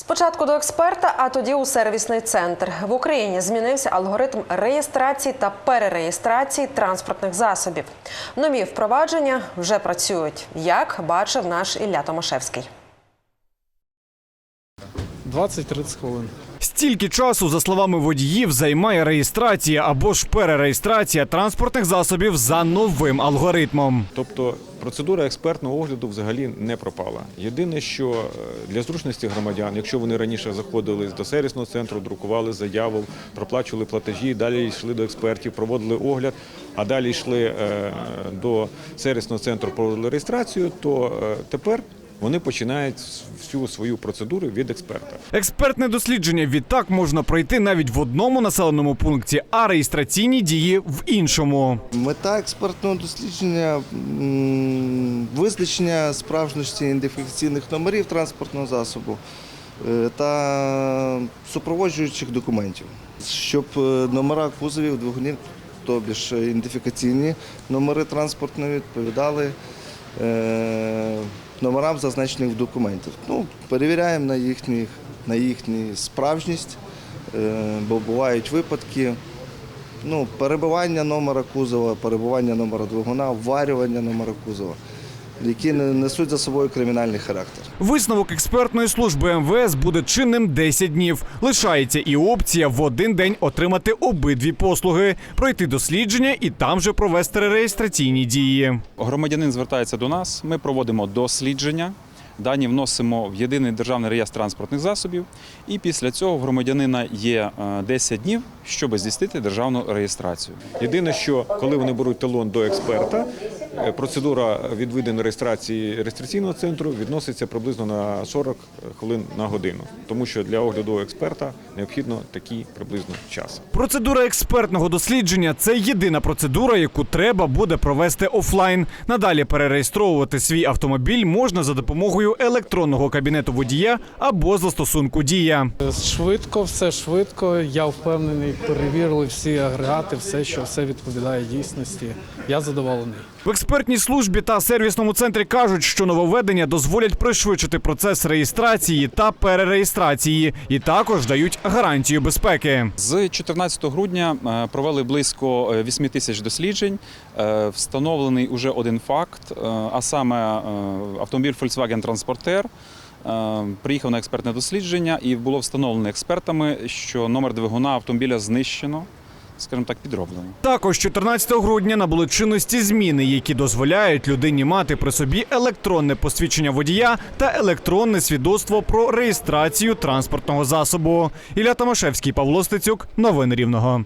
Спочатку до експерта, а тоді у сервісний центр. В Україні змінився алгоритм реєстрації та перереєстрації транспортних засобів. Нові впровадження вже працюють, як бачив наш Ілля Томашевський. 20-30 хвилин. Стільки часу, за словами водіїв, займає реєстрація або ж перереєстрація транспортних засобів за новим алгоритмом. Тобто процедура експертного огляду взагалі не пропала. Єдине, що е, для зручності громадян, якщо вони раніше заходили до сервісного центру, друкували заяву, проплачували платежі, далі йшли до експертів, проводили огляд, а далі йшли е, до сервісного центру, проводили реєстрацію, то е, тепер вони починають всю свою процедуру від експерта. Експертне дослідження відтак можна пройти навіть в одному населеному пункті, а реєстраційні дії в іншому. Мета експертного дослідження визначення справжності ідентифікаційних номерів транспортного засобу е, та супроводжуючих документів, щоб е, номера кузовів двигунів, тобі ж ідентифікаційні номери транспортної відповідали номерам, зазначених в документах. Ну, перевіряємо на їхніх, на їхню справжність, е, бо бувають випадки. Ну, перебивання номера кузова, перебування номера двигуна, вварювання номера кузова, які не- несуть за собою кримінальний характер. Висновок експертної служби МВС буде чинним 10 днів. Лишається і опція в один день отримати обидві послуги, пройти дослідження і там же провести реєстраційні дії. Громадянин звертається до нас, ми проводимо дослідження. Дані вносимо в єдиний державний реєстр транспортних засобів, і після цього в громадянина є е, 10 днів, щоб здійснити державну реєстрацію. Єдине, що коли вони беруть талон до експерта, е, процедура відведення реєстрації реєстраційного центру відноситься приблизно на 40 хвилин на годину, тому що для огляду експерта необхідно такий приблизно час. Процедура експертного дослідження це єдина процедура, яку треба буде провести офлайн. Надалі перереєстровувати свій автомобіль можна за допомогою електронного кабінету водія або застосунку дія. Швидко, все швидко. Я впевнений, перевірили всі агрегати, все, що все відповідає дійсності. Я задоволений. Експертній службі та сервісному центрі кажуть, що нововведення дозволять пришвидшити процес реєстрації та перереєстрації, і також дають гарантію безпеки. З 14 грудня е, провели близько е, 8 тисяч досліджень. Е, Встановлений уже один факт, е, а саме е, автомобіль Volkswagen Transporter е, приїхав на експертне дослідження і було встановлено експертами, що номер двигуна автомобіля знищено, скажімо так, підроблено. Також 14 грудня набули чинності зміни, які дозволяють людині мати при собі електронне посвідчення водія та електронне свідоцтво про реєстрацію транспортного засобу. Ілля Томашевський, Павло Стецюк, новини Рівного.